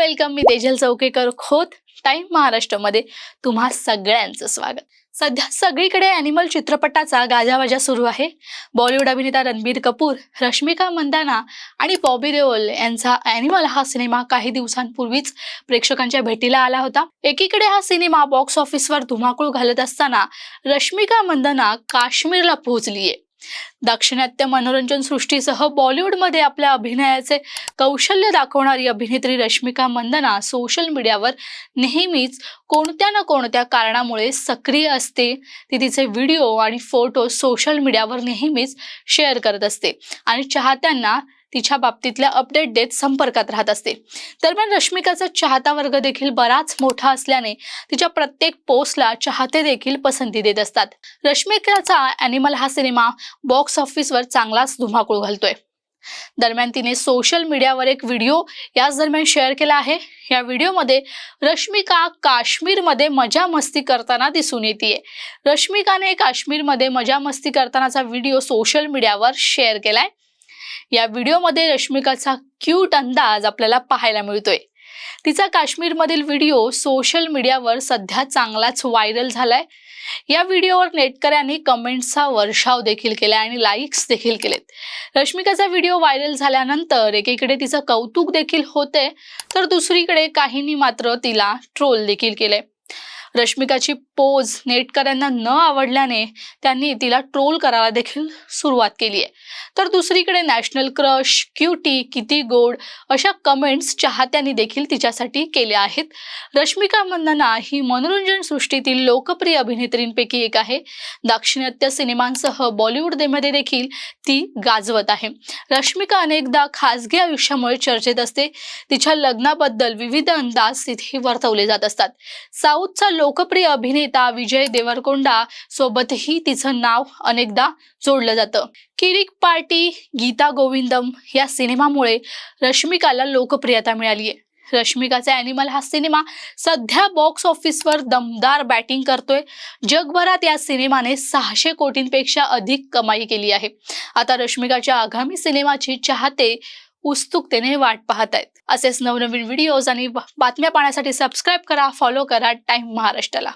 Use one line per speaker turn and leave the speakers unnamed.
मी Tejal Chaukekar Khot time महाराष्ट्रामध्ये तुम्हा सगळ्यांचं स्वागत. सध्या सगळीकडे अॅनिमल चित्रपटाचा गाजावाजा सुरू आहे. बॉलिवूड अभिनेता रणबीर कपूर रश्मिका मंदाना आणि बॉबी देओल यांचा अॅनिमल हा सिनेमा काही दिवसांपूर्वीच प्रेक्षकांच्या भेटीला आला होता. एकीकडे हा सिनेमा बॉक्स ऑफिसवर धुमाकूळ घालत असताना रश्मिका मंदाना काश्मीरला पोहोचलीये. दाक्षिणात्य मनोरंजन सृष्टीसह बॉलिवूडमध्ये आपल्या अभिनयाचे कौशल्य दाखवणारी अभिनेत्री रश्मिका मंदना सोशल मीडियावर नेहमीच कोणत्या ना कोणत्या कारणामुळे सक्रिय असते. ती तिचे व्हिडिओ आणि फोटो सोशल मीडियावर नेहमीच शेअर करत असते. आणि चाहत्यांना तिच्या बाबतीतल्या अपडेट देत संपर्कात राहत असते. दरम्यान रश्मिकाचा चाहता वर्ग देखील बराच मोठा असल्याने तिच्या प्रत्येक पोस्टला चाहते देखील पसंती देत असतात. रश्मिकाचा अॅनिमल हा सिनेमा बॉक्स ऑफिसवर चांगलाच धुमाकूळ घालतोय. दरम्यान तिने सोशल मीडियावर एक व्हिडिओ याच दरम्यान शेअर केला आहे. या व्हिडिओमध्ये रश्मिका काश्मीरमध्ये मजा मस्ती करताना दिसून येते रश्मिकाने काश्मीरमध्ये मजा मस्ती करतानाचा व्हिडिओ सोशल मीडियावर शेअर केलाय. या व्हिडिओमध्ये रश्मिकाचा क्यूट अंदाज आपल्याला पाहायला मिळतोय. तिचा काश्मीरमधील व्हिडिओ सोशल मीडियावर सध्या चांगलाच व्हायरल झालाय. या व्हिडिओवर नेटकऱ्यांनी कमेंट्सचा वर्षाव देखील केला आणि लाईक्स देखील केलेत. रश्मिकाचा व्हिडिओ व्हायरल झाल्यानंतर एकीकडे तिचं कौतुक देखील होते तर दुसरीकडे काहींनी मात्र तिला ट्रोल देखील केले रश्मिकाची पोज नेटकऱ्यांना न आवडल्याने त्यांनी तिला ट्रोल करायला देखील सुरुवात केली आहे. तर दुसरीकडे नॅशनल क्रश क्युटी किती गोड अशा कमेंट्स चाहत्यांनी देखील तिच्यासाठी केल्या आहेत. रश्मिका मंदना ही मनोरंजन सृष्टीतील लोकप्रिय अभिनेत्रींपैकी एक आहे. दाक्षिणात्य सिनेमांसह बॉलिवूडमध्ये देखील ती गाजवत आहे. रश्मिका अनेकदा खासगी आयुष्यामुळे चर्चेत असते. तिच्या लग्नाबद्दल विविध अंदाज तिथे वर्तवले जात असतात. साऊथचा लोकप्रिय अभिनेता विजय देवरकोंडा सोबतही तिचं नाव अनेकदा जोडलं जातं. किरिक पार्टी गीता गोविंदम या सिनेमामुळे रश्मिकाला लोकप्रियता मिळाली आहे. रश्मिकाचा अॅनिमल हा सिनेमा सध्या बॉक्स ऑफिसवर दमदार बॅटिंग करतोय. जगभरात या सिनेमाने सहाशे कोटींपेक्षा अधिक कमाई केली आहे. आता रश्मिकाच्या आगामी सिनेमाची चाहते उत्सुकतेने वाट पाहत आहेत. असेच नवनवीन व्हिडिओज आणि बातम्या पाहण्यासाठी सबस्क्राईब करा फॉलो करा टाइम महाराष्ट्राला.